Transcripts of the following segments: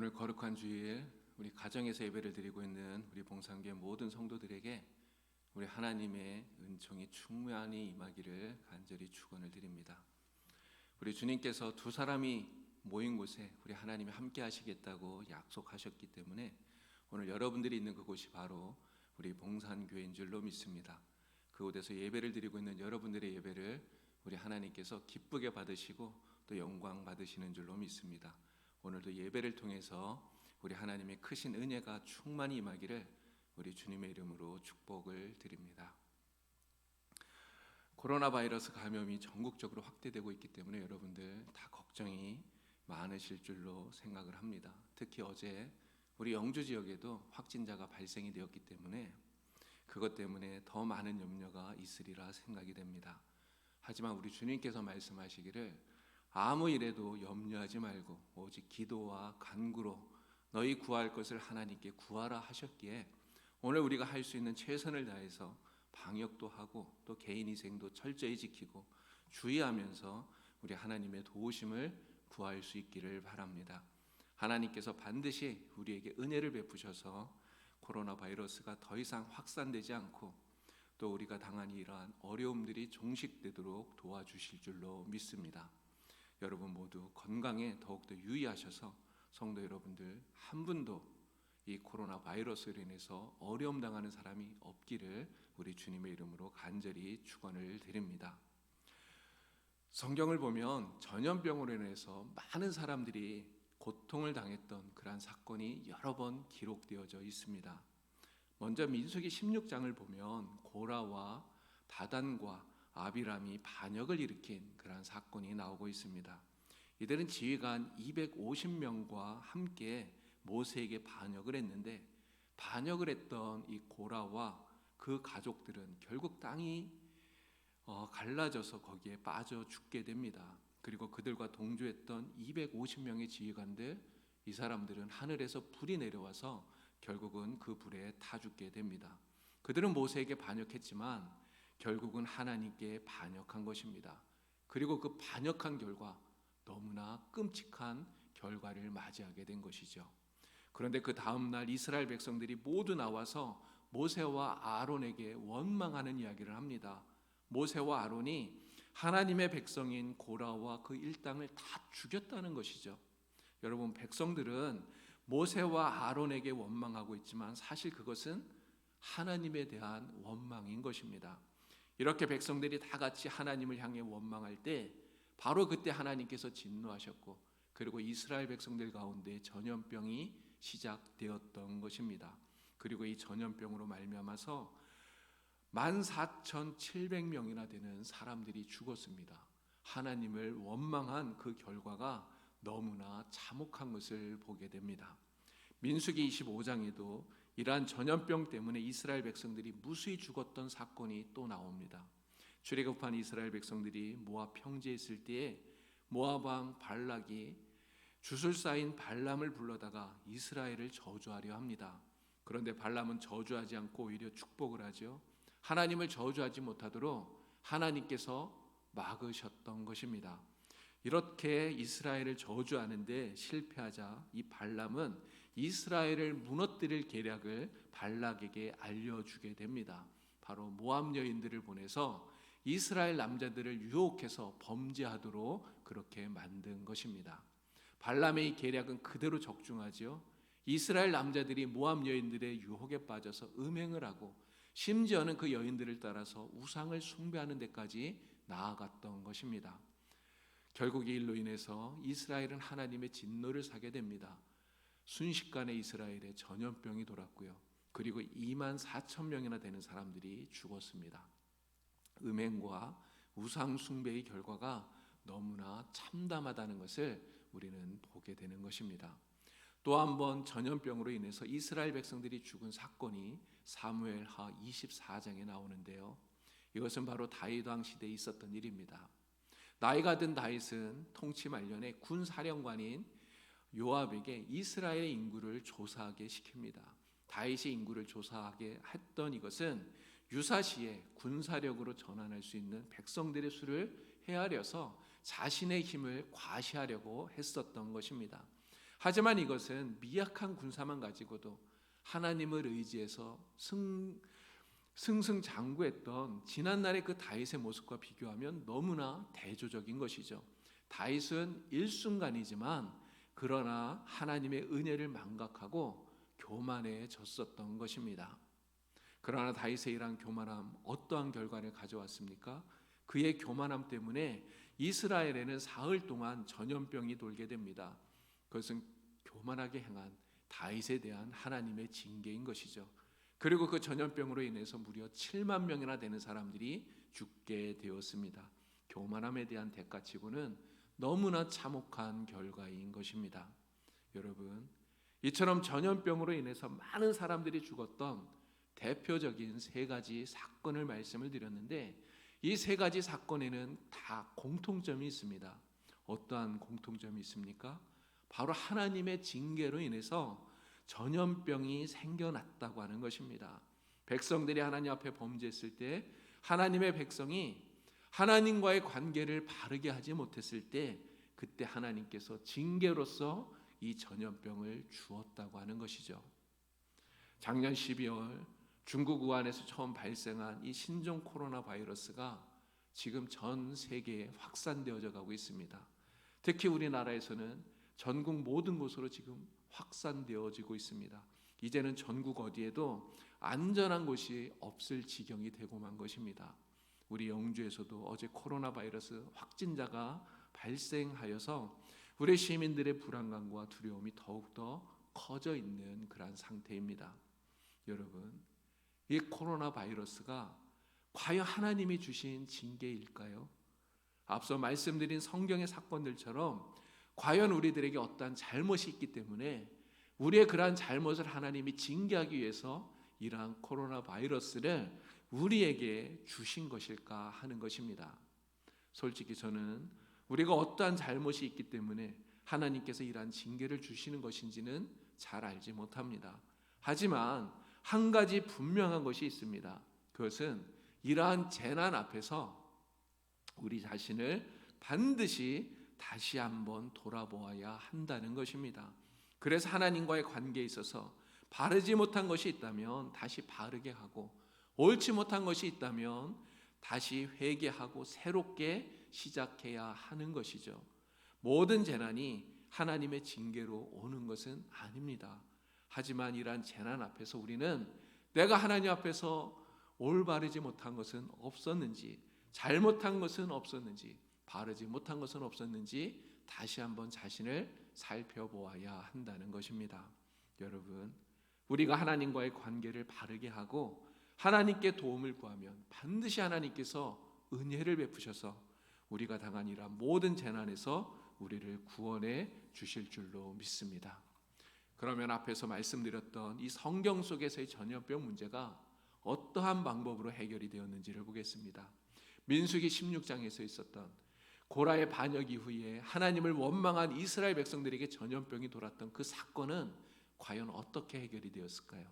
오늘 거룩한 주일 우리 가정에서 예배를 드리고 있는 우리 봉상교회 모든 성도들에게 우리 하나님의 은총이 충만히 임하기를 간절히 축원을 드립니다. 우리 주님께서 두 사람이 모인 곳에 우리 하나님이 함께 하시겠다고 약속하셨기 때문에 오늘 여러분들이 있는 그곳이 바로 우리 봉산교회인 줄로 믿습니다. 그곳에서 예배를 드리고 있는 여러분들의 예배를 우리 하나님께서 기쁘게 받으시고 또 영광 받으시는 줄로 믿습니다. 오늘도 예배를 통해서 우리 하나님의 크신 은혜가 충만히 임하기를 우리 주님의 이름으로 축복을 드립니다. 코로나 바이러스 감염이 전국적으로 확대되고 있기 때문에 여러분들 다 걱정이 많으실 줄로 생각을 합니다. 특히 어제 우리 영주 지역에도 확진자가 발생이 되었기 때문에 그것 때문에 더 많은 염려가 있으리라 생각이 됩니다. 하지만 우리 주님께서 말씀하시기를 아무 일에도 염려하지 말고 오직 기도와 간구로 너희 구할 것을 하나님께 구하라 하셨기에 오늘 우리가 할 수 있는 최선을 다해서 방역도 하고 또 개인 위생도 철저히 지키고 주의하면서 우리 하나님의 도우심을 구할 수 있기를 바랍니다. 하나님께서 반드시 우리에게 은혜를 베푸셔서 코로나 바이러스가 더 이상 확산되지 않고 또 우리가 당한 이러한 어려움들이 종식되도록 도와주실 줄로 믿습니다. 여러분 모두 건강에 더욱더 유의하셔서 성도 여러분들 한 분도 이 코로나 바이러스로 인해서 어려움 당하는 사람이 없기를 우리 주님의 이름으로 간절히 축원을 드립니다. 성경을 보면 전염병으로 인해서 많은 사람들이 고통을 당했던 그러한 사건이 여러 번 기록되어져 있습니다. 먼저 민수기 16장을 보면 고라와 다단과 아비람이 반역을 일으킨 그러한 사건이 나오고 있습니다. 이들은 지휘관 250명과 함께 모세에게 반역을 했는데 반역을 했던 이 고라와 그 가족들은 결국 땅이 어, 갈라져서 거기에 빠져 죽게 됩니다. 그리고 그들과 동조했던 250명의 지휘관들 이 사람들은 하늘에서 불이 내려와서 결국은 그 불에 타 죽게 됩니다. 그들은 모세에게 반역했지만 결국은 하나님께 반역한 것입니다. 그리고 그 반역한 결과 너무나 끔찍한 결과를 맞이하게 된 것이죠. 그런데 그 다음 날 이스라엘 백성들이 모두 나와서 모세와 아론에게 원망하는 이야기를 합니다. 모세와 아론이 하나님의 백성인 고라와 그 일당을 다 죽였다는 것이죠. 여러분 백성들은 모세와 아론에게 원망하고 있지만 사실 그것은 하나님에 대한 원망인 것입니다. 이렇게 백성들이 다 같이 하나님을 향해 원망할 때 바로 그때 하나님께서 진노하셨고 그리고 이스라엘 백성들 가운데 전염병이 시작되었던 것입니다. 그리고 이 전염병으로 말미암아서 14,700명이나 되는 사람들이 죽었습니다. 하나님을 원망한 그 결과가 너무나 참혹한 것을 보게 됩니다. 민수기 25장에도 이러한 전염병 때문에 이스라엘 백성들이 무수히 죽었던 사건이 또 나옵니다. 출애굽한 이스라엘 백성들이 모압 평지에 있을 때에 모압 왕 발락이 주술사인 발람을 불러다가 이스라엘을 저주하려 합니다. 그런데 발람은 저주하지 않고 오히려 축복을 하죠. 하나님을 저주하지 못하도록 하나님께서 막으셨던 것입니다. 이렇게 이스라엘을 저주하는데 실패하자 이 발람은 이스라엘을 무너뜨릴 계략을 발락에게 알려주게 됩니다. 바로 모압 여인들을 보내서 이스라엘 남자들을 유혹해서 범죄하도록 그렇게 만든 것입니다. 발람의 계략은 그대로 적중하지요. 이스라엘 남자들이 모압 여인들의 유혹에 빠져서 음행을 하고 심지어는 그 여인들을 따라서 우상을 숭배하는 데까지 나아갔던 것입니다. 결국 이 일로 인해서 이스라엘은 하나님의 진노를 사게 됩니다. 순식간에 이스라엘에 전염병이 돌았고요. 그리고 2만 4천 명이나 되는 사람들이 죽었습니다. 음행과 우상 숭배의 결과가 너무나 참담하다는 것을 우리는 보게 되는 것입니다. 또 한 번 전염병으로 인해서 이스라엘 백성들이 죽은 사건이 사무엘하 24장에 나오는데요. 이것은 바로 다윗 왕 시대에 있었던 일입니다. 나이가 든 다윗은 통치 말년에 군 사령관인 요압에게 이스라엘의 인구를 조사하게 시킵니다. 다윗의 인구를 조사하게 했던 이것은 유사시에 군사력으로 전환할 수 있는 백성들의 수를 헤아려서 자신의 힘을 과시하려고 했었던 것입니다. 하지만 이것은 미약한 군사만 가지고도 하나님을 의지해서 승 승승장구했던 지난날의 그 다윗의 모습과 비교하면 너무나 대조적인 것이죠. 다윗은 일순간이지만 그러나 하나님의 은혜를 망각하고 교만해졌었던 것입니다. 그러나 다윗의 이러한 교만함 어떠한 결과를 가져왔습니까? 그의 교만함 때문에 이스라엘에는 사흘 동안 전염병이 돌게 됩니다. 그것은 교만하게 행한 다윗에 대한 하나님의 징계인 것이죠. 그리고 그 전염병으로 인해서 무려 7만 명이나 되는 사람들이 죽게 되었습니다. 교만함에 대한 대가치고는 너무나 참혹한 결과인 것입니다. 여러분, 이처럼 전염병으로 인해서 많은 사람들이 죽었던 대표적인 세 가지 사건을 말씀을 드렸는데 이 세 가지 사건에는 다 공통점이 있습니다. 어떠한 공통점이 있습니까? 바로 하나님의 징계로 인해서 전염병이 생겨났다고 하는 것입니다. 백성들이 하나님 앞에 범죄했을 때 하나님의 백성이 하나님과의 관계를 바르게 하지 못했을 때 그때 하나님께서 징계로서 이 전염병을 주었다고 하는 것이죠. 작년 12월 중국 우한에서 처음 발생한 이 신종 코로나 바이러스가 지금 전 세계에 확산되어져 가고 있습니다. 특히 우리나라에서는 전국 모든 곳으로 지금 확산되어지고 있습니다. 이제는 전국 어디에도 안전한 곳이 없을 지경이 되고만 것입니다. 우리 영주에서도 어제 코로나 바이러스 확진자가 발생하여서 우리 시민들의 불안감과 두려움이 더욱더 커져 있는 그러한 상태입니다. 여러분, 이 코로나 바이러스가 과연 하나님이 주신 징계일까요? 앞서 말씀드린 성경의 사건들처럼 과연 우리들에게 어떠한 잘못이 있기 때문에 우리의 그러한 잘못을 하나님이 징계하기 위해서 이러한 코로나 바이러스를 우리에게 주신 것일까 하는 것입니다. 솔직히 저는 우리가 어떠한 잘못이 있기 때문에 하나님께서 이러한 징계를 주시는 것인지는 잘 알지 못합니다. 하지만 한 가지 분명한 것이 있습니다. 그것은 이러한 재난 앞에서 우리 자신을 반드시 다시 한번 돌아보아야 한다는 것입니다. 그래서 하나님과의 관계에 있어서 바르지 못한 것이 있다면 다시 바르게 하고 옳지 못한 것이 있다면 다시 회개하고 새롭게 시작해야 하는 것이죠. 모든 재난이 하나님의 징계로 오는 것은 아닙니다. 하지만 이러한 재난 앞에서 우리는 내가 하나님 앞에서 올바르지 못한 것은 없었는지 잘못한 것은 없었는지 바르지 못한 것은 없었는지 다시 한번 자신을 살펴보아야 한다는 것입니다. 여러분, 우리가 하나님과의 관계를 바르게 하고 하나님께 도움을 구하면 반드시 하나님께서 은혜를 베푸셔서 우리가 당한 이러한 모든 재난에서 우리를 구원해 주실 줄로 믿습니다. 그러면 앞에서 말씀드렸던 이 성경 속에서의 전염병 문제가 어떠한 방법으로 해결이 되었는지를 보겠습니다. 민수기 16장에서 있었던 고라의 반역 이후에 하나님을 원망한 이스라엘 백성들에게 전염병이 돌았던 그 사건은 과연 어떻게 해결이 되었을까요?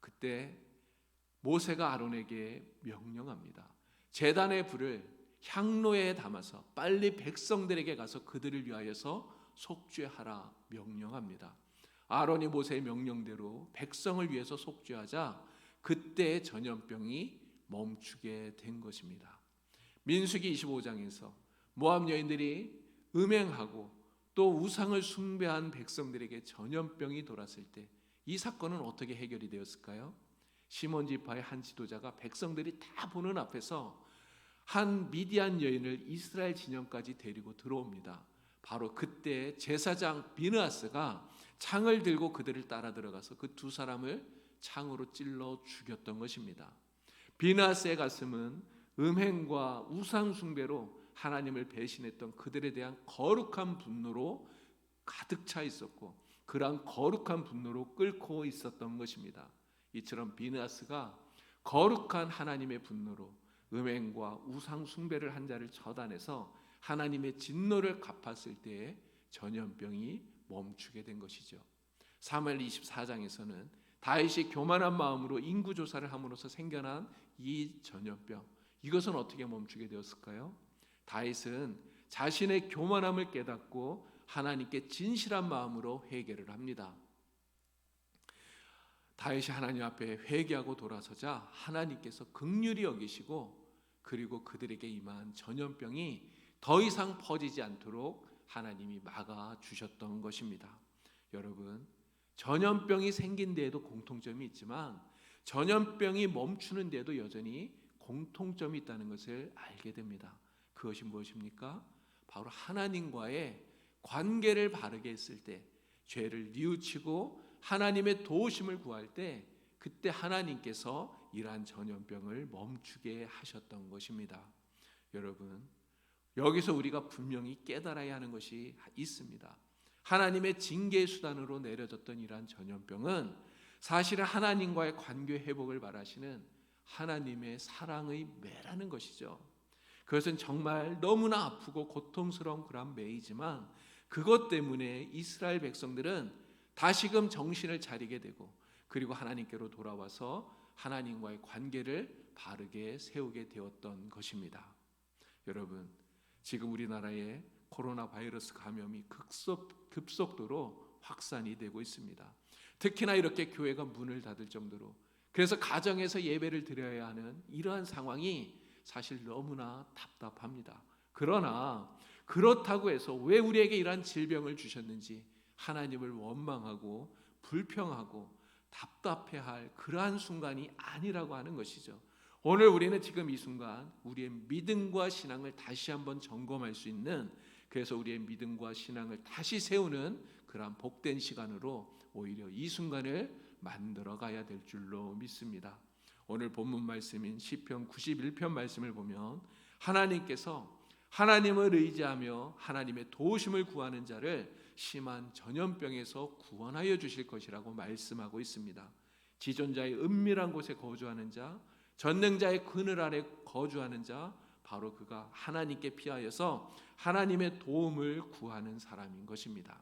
그때 모세가 아론에게 명령합니다. 제단의 불을 향로에 담아서 빨리 백성들에게 가서 그들을 위하여서 속죄하라 명령합니다. 아론이 모세의 명령대로 백성을 위해서 속죄하자 그때 전염병이 멈추게 된 것입니다. 민수기 25장에서 모압 여인들이 음행하고 또 우상을 숭배한 백성들에게 전염병이 돌았을 때 이 사건은 어떻게 해결이 되었을까요? 시몬 지파의 한 지도자가 백성들이 다 보는 앞에서 한 미디안 여인을 이스라엘 진영까지 데리고 들어옵니다. 바로 그때 제사장 비느하스가 창을 들고 그들을 따라 들어가서 그 두 사람을 창으로 찔러 죽였던 것입니다. 비느하스의 가슴은 음행과 우상 숭배로 하나님을 배신했던 그들에 대한 거룩한 분노로 가득 차 있었고 그러한 거룩한 분노로 끓고 있었던 것입니다. 이처럼 비느하스가 거룩한 하나님의 분노로 음행과 우상 숭배를 한 자를 처단해서 하나님의 진노를 갚았을 때에 전염병이 멈추게 된 것이죠. 3월 24장에서는 다윗이 교만한 마음으로 인구 조사를 함으로써 생겨난 이 전염병 이것은 어떻게 멈추게 되었을까요? 다윗은 자신의 교만함을 깨닫고 하나님께 진실한 마음으로 회개를 합니다. 다윗이 하나님 앞에 회개하고 돌아서자 하나님께서 극률이 여기시고 그리고 그들에게 임한 전염병이 더 이상 퍼지지 않도록 하나님이 막아 주셨던 것입니다. 여러분, 전염병이 생긴 데에도 공통점이 있지만 전염병이 멈추는 데도 여전히 공통점이 있다는 것을 알게 됩니다. 그것이 무엇입니까? 바로 하나님과의 관계를 바르게 했을 때 죄를 뉘우치고 하나님의 도우심을 구할 때 그때 하나님께서 이러한 전염병을 멈추게 하셨던 것입니다. 여러분, 여기서 우리가 분명히 깨달아야 하는 것이 있습니다. 하나님의 징계 수단으로 내려졌던 이러한 전염병은 사실은 하나님과의 관계 회복을 말하시는 하나님의 사랑의 매라는 것이죠. 그것은 정말 너무나 아프고 고통스러운 그런 매이지만 그것 때문에 이스라엘 백성들은 다시금 정신을 차리게 되고 그리고 하나님께로 돌아와서 하나님과의 관계를 바르게 세우게 되었던 것입니다. 여러분, 지금 우리나라에 코로나 바이러스 감염이 급속, 급속도로 확산이 되고 있습니다. 특히나 이렇게 교회가 문을 닫을 정도로 그래서 가정에서 예배를 드려야 하는 이러한 상황이 사실 너무나 답답합니다. 그러나 그렇다고 해서 왜 우리에게 이러한 질병을 주셨는지 하나님을 원망하고 불평하고 답답해할 그러한 순간이 아니라고 하는 것이죠. 오늘 우리는 지금 이 순간 우리의 믿음과 신앙을 다시 한번 점검할 수 있는 그래서 우리의 믿음과 신앙을 다시 세우는 그러한 복된 시간으로 오히려 이 순간을 만들어 가야 될 줄로 믿습니다. 오늘 본문 말씀인 시편 91편 말씀을 보면 하나님께서 하나님을 의지하며 하나님의 도우심을 구하는 자를 심한 전염병에서 구원하여 주실 것이라고 말씀하고 있습니다. 지존자의 은밀한 곳에 거주하는 자, 전능자의 그늘 아래 거주하는 자, 바로 그가 하나님께 피하여서 하나님의 도움을 구하는 사람인 것입니다.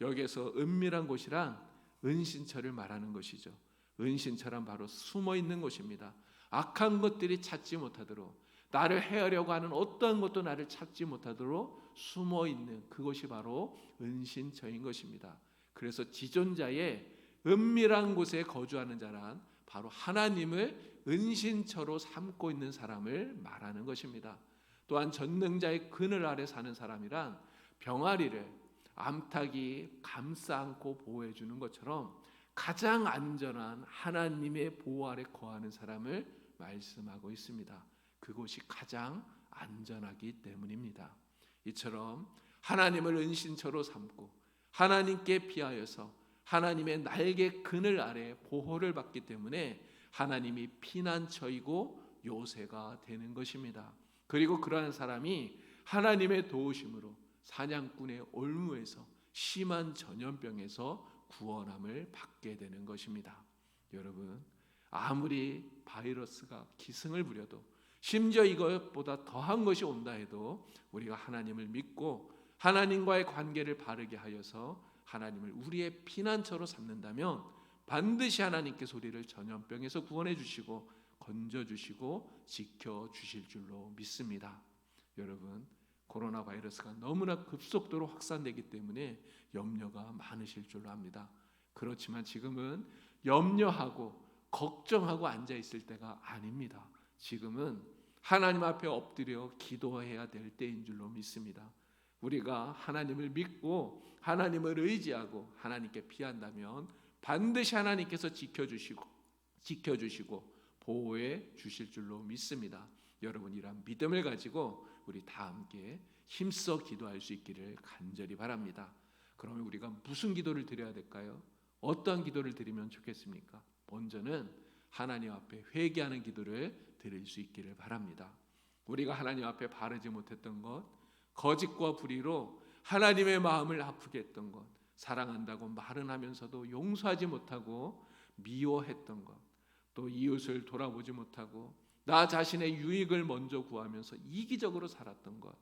여기에서 은밀한 곳이란 은신처를 말하는 것이죠. 은신처란 바로 숨어 있는 곳입니다. 악한 것들이 찾지 못하도록 나를 해하려고 하는 어떠한 것도 나를 찾지 못하도록 숨어 있는 그것이 바로 은신처인 것입니다. 그래서 지존자의 은밀한 곳에 거주하는 자란 바로 하나님을 은신처로 삼고 있는 사람을 말하는 것입니다. 또한 전능자의 그늘 아래 사는 사람이란 병아리를 암탉이 감싸 안고 보호해 주는 것처럼 가장 안전한 하나님의 보호 아래 거하는 사람을 말씀하고 있습니다. 그곳이 가장 안전하기 때문입니다. 이처럼 하나님을 은신처로 삼고 하나님께 피하여서 하나님의 날개 그늘 아래 보호를 받기 때문에 하나님이 피난처이고 요새가 되는 것입니다. 그리고 그러한 사람이 하나님의 도우심으로 사냥꾼의 올무에서 심한 전염병에서 구원함을 받게 되는 것입니다. 여러분, 아무리 바이러스가 기승을 부려도 심지어 이것보다 더한 것이 온다 해도 우리가 하나님을 믿고 하나님과의 관계를 바르게 하여서 하나님을 우리의 피난처로 삼는다면 반드시 하나님께서 우리를 전염병에서 구원해 주시고 건져 주시고 지켜 주실 줄로 믿습니다. 여러분, 코로나 바이러스가 너무나 급속도로 확산되기 때문에 염려가 많으실 줄로 압니다. 그렇지만 지금은 염려하고 걱정하고 앉아 있을 때가 아닙니다. 지금은 하나님 앞에 엎드려 기도해야 될 때인 줄로 믿습니다. 우리가 하나님을 믿고 하나님을 의지하고 하나님께 피한다면 반드시 하나님께서 지켜주시고 지켜주시고 보호해 주실 줄로 믿습니다. 여러분 이런 믿음을 가지고 우리 다 함께 힘써 기도할 수 있기를 간절히 바랍니다. 그러면 우리가 무슨 기도를 드려야 될까요? 어떠한 기도를 드리면 좋겠습니까? 먼저는 하나님 앞에 회개하는 기도를 드릴 수 있기를 바랍니다. 우리가 하나님 앞에 바르지 못했던 것, 거짓과 불의로 하나님의 마음을 아프게 했던 것, 사랑한다고 말은 하면서도 용서하지 못하고 미워했던 것, 또 이웃을 돌아보지 못하고 나 자신의 유익을 먼저 구하면서 이기적으로 살았던 것,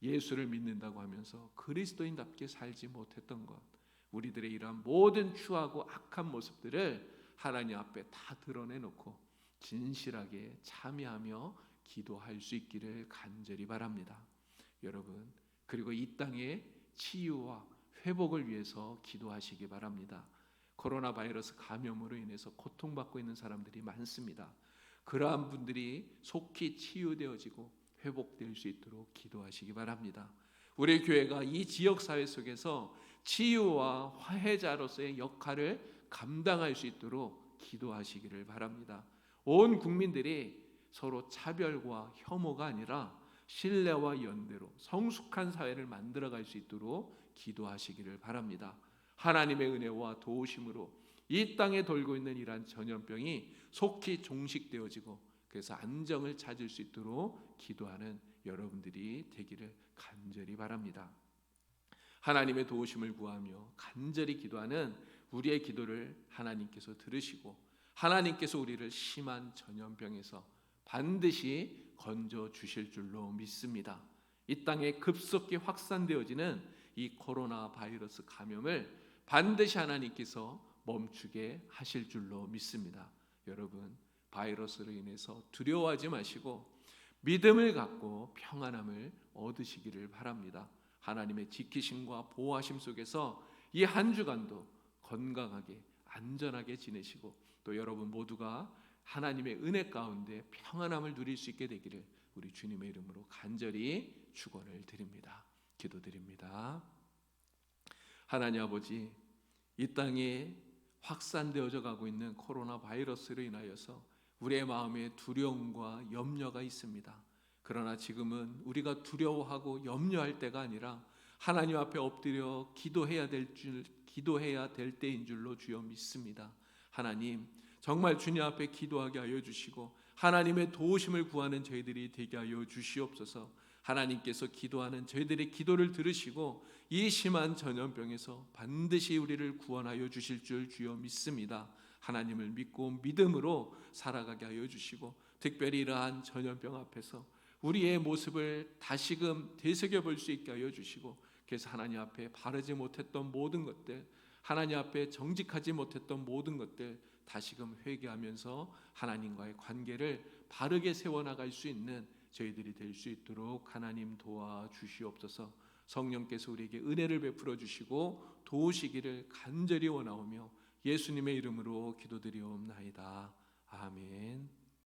예수를 믿는다고 하면서 그리스도인답게 살지 못했던 것, 우리들의 이러한 모든 추하고 악한 모습들을 하나님 앞에 다 드러내놓고 진실하게 참여하며 기도할 수 있기를 간절히 바랍니다. 여러분, 그리고 이 땅에 치유와 회복을 위해서 기도하시기 바랍니다. 코로나 바이러스 감염으로 인해서 고통받고 있는 사람들이 많습니다. 그러한 분들이 속히 치유되어지고 회복될 수 있도록 기도하시기 바랍니다. 우리 교회가 이 지역 사회 속에서 치유와 화해자로서의 역할을 감당할 수 있도록 기도하시기를 바랍니다. 온 국민들이 서로 차별과 혐오가 아니라 신뢰와 연대로 성숙한 사회를 만들어갈 수 있도록 기도하시기를 바랍니다. 하나님의 은혜와 도우심으로 이 땅에 돌고 있는 이러한 전염병이 속히 종식되어지고 그래서 안정을 찾을 수 있도록 기도하는 여러분들이 되기를 간절히 바랍니다. 하나님의 도우심을 구하며 간절히 기도하는 우리의 기도를 하나님께서 들으시고 하나님께서 우리를 심한 전염병에서 반드시 건져 주실 줄로 믿습니다. 이 땅에 급속히 확산되어지는 이 코로나 바이러스 감염을 반드시 하나님께서 멈추게 하실 줄로 믿습니다. 여러분, 바이러스로 인해서 두려워하지 마시고 믿음을 갖고 평안함을 얻으시기를 바랍니다. 하나님의 지키심과 보호하심 속에서 이 한 주간도 건강하게 안전하게 지내시고 또 여러분 모두가 하나님의 은혜 가운데 평안함을 누릴 수 있게 되기를 우리 주님의 이름으로 간절히 축원을 드립니다. 기도드립니다. 하나님 아버지 이 땅에 확산되어져 가고 있는 코로나 바이러스로 인하여서 우리의 마음에 두려움과 염려가 있습니다. 그러나 지금은 우리가 두려워하고 염려할 때가 아니라 하나님 앞에 엎드려 기도해야 될 줄, 기도해야 될 때인 줄로 주여 믿습니다. 하나님, 정말 주님 앞에 기도하게 하여 주시고 하나님의 도우심을 구하는 저희들이 되게 하여 주시옵소서. 하나님께서 기도하는 저희들의 기도를 들으시고 이 심한 전염병에서 반드시 우리를 구원하여 주실 줄 주여 믿습니다. 하나님을 믿고 믿음으로 살아가게 하여 주시고 특별히 이러한 전염병 앞에서 우리의 모습을 다시금 되새겨 볼 수 있게 하여 주시고 그래서 하나님 앞에 바르지 못했던 모든 것들 하나님 앞에 정직하지 못했던 모든 것들 다시금 회개하면서 하나님과의 관계를 바르게 세워 나갈 수 있는 저희들이 될 수 있도록 하나님 도와 주시옵소서. 성령께서 우리에게 은혜를 베풀어 주시고 도우시기를 간절히 원하오며 예수님의 이름으로 기도드리옵나이다. 아멘.